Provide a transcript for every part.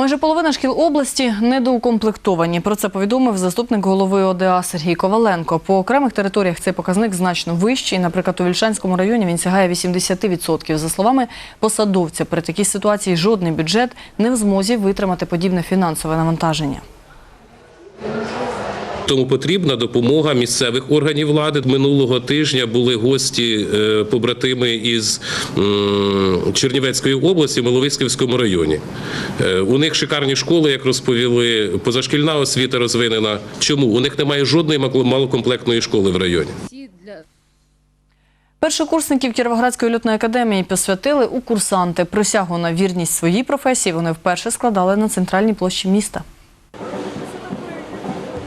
Майже половина шкіл області недоукомплектовані. Про це повідомив заступник голови ОДА Сергій Коваленко. По окремих територіях цей показник значно вищий. Наприклад, у Вільшанському районі він сягає 80%. За словами посадовця, при такій ситуації жодний бюджет не в змозі витримати подібне фінансове навантаження. Тому потрібна допомога місцевих органів влади. Минулого тижня були гості е, побратими із Чернівецької області, в Маловиськівському районі. Е, У них шикарні школи, як розповіли, позашкільна освіта розвинена. Чому у них немає жодної малокомплектної школи в районі? Першокурсників Кіровоградської льотної академії посвятили у курсанти. Присягу на вірність своїй професії вони вперше складали на центральній площі міста.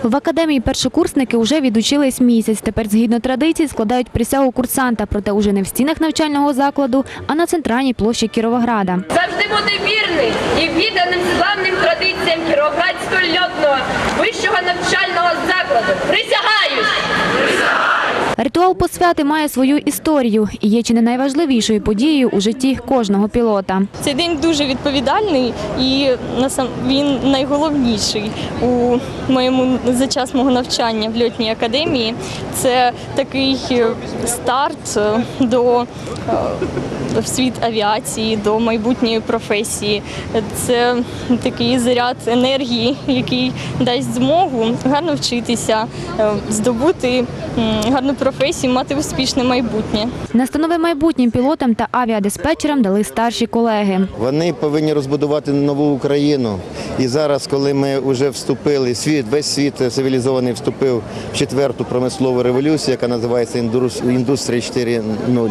В академії першокурсники вже відучились місяць. Тепер, згідно традицій, складають присягу курсанта, проте уже не в стінах навчального закладу, а на центральній площі Кіровограда. завжди бути вірний і відданим славним традиціям Кіровоградського льотного вищого навчального закладу. Ритуал посвяти має свою історію і є чи не найважливішою подією у житті кожного пілота. Цей день дуже відповідальний і він найголовніший у моєму за час мого навчання в льотній академії. Це такий е, старт е, до е, в світ авіації, до майбутньої професії. Це такий заряд енергії, який дасть змогу гарно вчитися, здобути гарну професію, мати успішне майбутнє. Настанови майбутнім пілотам та авіадиспетчерам дали старші колеги. Вони повинні розбудувати нову Україну. І зараз, коли ми вже вступили, світ, весь світ цивілізований вступив в четверту промислову революцію, яка називається індус- індустрія 4.0,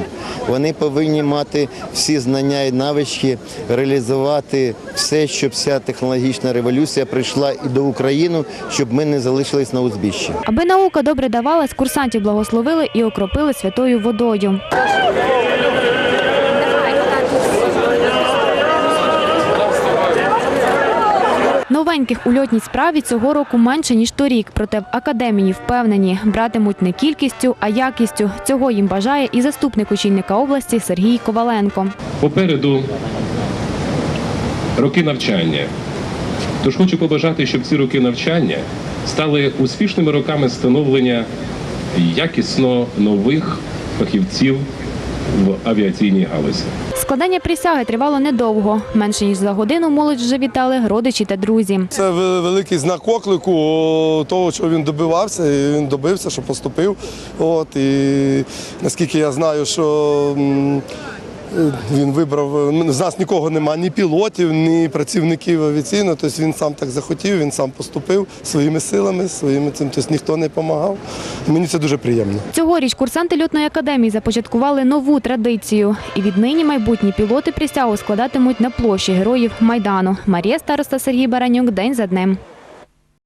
вони повинні мати всі знання і навички, реалізувати все, щоб ця технологічна революція прийшла і до України, щоб ми не залишились на узбіччі. Аби наука добре давалась, курсантів благословили і окропили святою водою. Новеньких у льотній справі цього року менше ніж торік. Проте в академії впевнені, братимуть не кількістю, а якістю. Цього їм бажає і заступник очільника області Сергій Коваленко. Попереду роки навчання. Тож хочу побажати, щоб ці роки навчання стали успішними роками становлення якісно нових фахівців в авіаційній галузі. Складання присяги тривало недовго. Менше ніж за годину молодь вже вітали родичі та друзі. Це великий знак оклику того, що він добивався, і він добився, що поступив. От, і наскільки я знаю, що він вибрав, з нас нікого немає, ні пілотів, ні працівників авіаційного, тобто він сам так захотів, він сам поступив своїми силами, своїми цим, тобто ніхто не допомагав. Мені це дуже приємно. Цьогоріч курсанти льотної академії започаткували нову традицію. І віднині майбутні пілоти присягу складатимуть на площі героїв Майдану. Марія Староста Сергій Баранюк. День за днем.